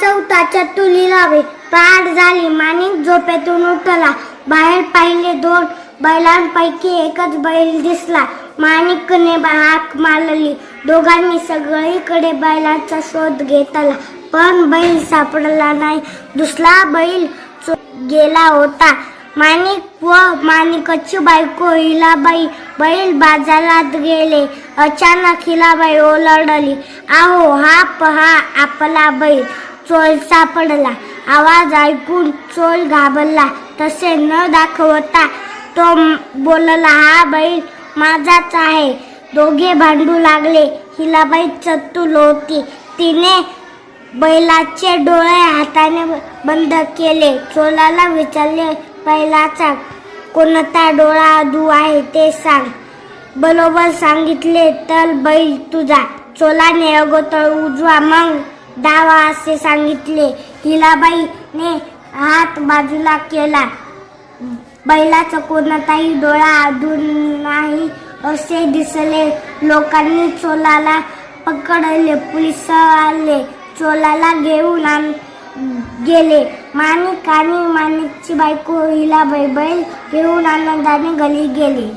चौथाच्या तुली लावे पहाट झाली माणिक झोपेतून उठला. बाहेर पाहिले दोन बैलांपैकी एकच बैल दिसला. माणिकने हाक मारली. दोघांनी सगळीकडे बैलाचा शोध घेतला. पण बैल सापडला नाही. दुसरा बैल गेला होता. माणिक व माणिकची बायको हिलाबाई बैल बाजारात गेले. अचानक हिलाबाई ओलडली आहो हा पहा आपला बैल. चोर सापडला. आवाज ऐकून चोर घाबरला. तसे न दाखवता तो बोलला हा बैल माझाच आहे. दोघे भांडू लागले. हिलाबाई चतुल होती. तिने बैलाचे डोळे हाताने बंद केले. चोलाला विचारले बैलाचा कोणता डोळा अधू आहे ते सांग. बरोबर सांगितले तर बैल तुझा चोलाने अगोदर उजवा मग डावा असे सांगितले. हिलाबाईने हात बाजूला केला. बैलाचा कोणताही डोळा अधून नाही असे दिसले. लोकांनी चोलाला पकडले. पोलीस आले. चोलाला घेऊन आण गेले. माणिक आणि माणिकची बायको हिला बैल घेऊन आनंदाने घरी गेली.